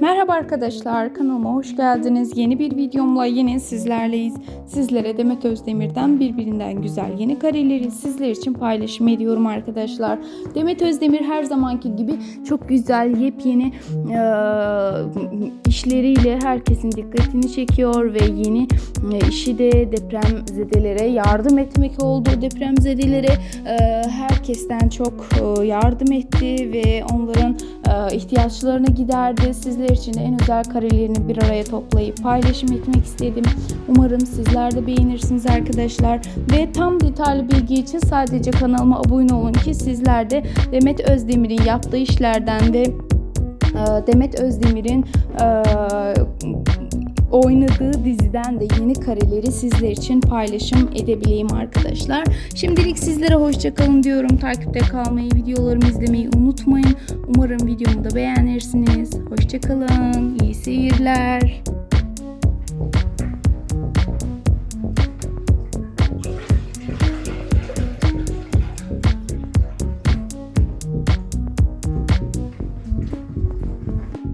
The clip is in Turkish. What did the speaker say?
Merhaba arkadaşlar kanalıma hoş geldiniz. Yeni bir videomla yine sizlerleyiz. Sizlere Demet Özdemir'den birbirinden güzel yeni kareleri sizler için paylaşım ediyorum arkadaşlar. Demet Özdemir her zamanki gibi çok güzel yepyeni e, işleriyle herkesin dikkatini çekiyor ve yeni e, işi de depremzedelere yardım etmek oldu. Depremzedelere e, herkesten çok e, yardım etti ve onların ihtiyaçlarını giderdi. Sizler için en özel karelerini bir araya toplayıp paylaşım etmek istedim. Umarım sizler de beğenirsiniz arkadaşlar. Ve tam detaylı bilgi için sadece kanalıma abone olun ki sizler de Demet Özdemir'in yaptığı işlerden ve e, Demet Özdemir'in e, oynadığı diziden de yeni kareleri sizler için paylaşım edebileyim arkadaşlar. Şimdilik sizlere hoşçakalın diyorum. Takipte kalmayı, videolarımı izlemeyi. Umarım videomu da beğenirsiniz. Hoşçakalın. İyi seyirler.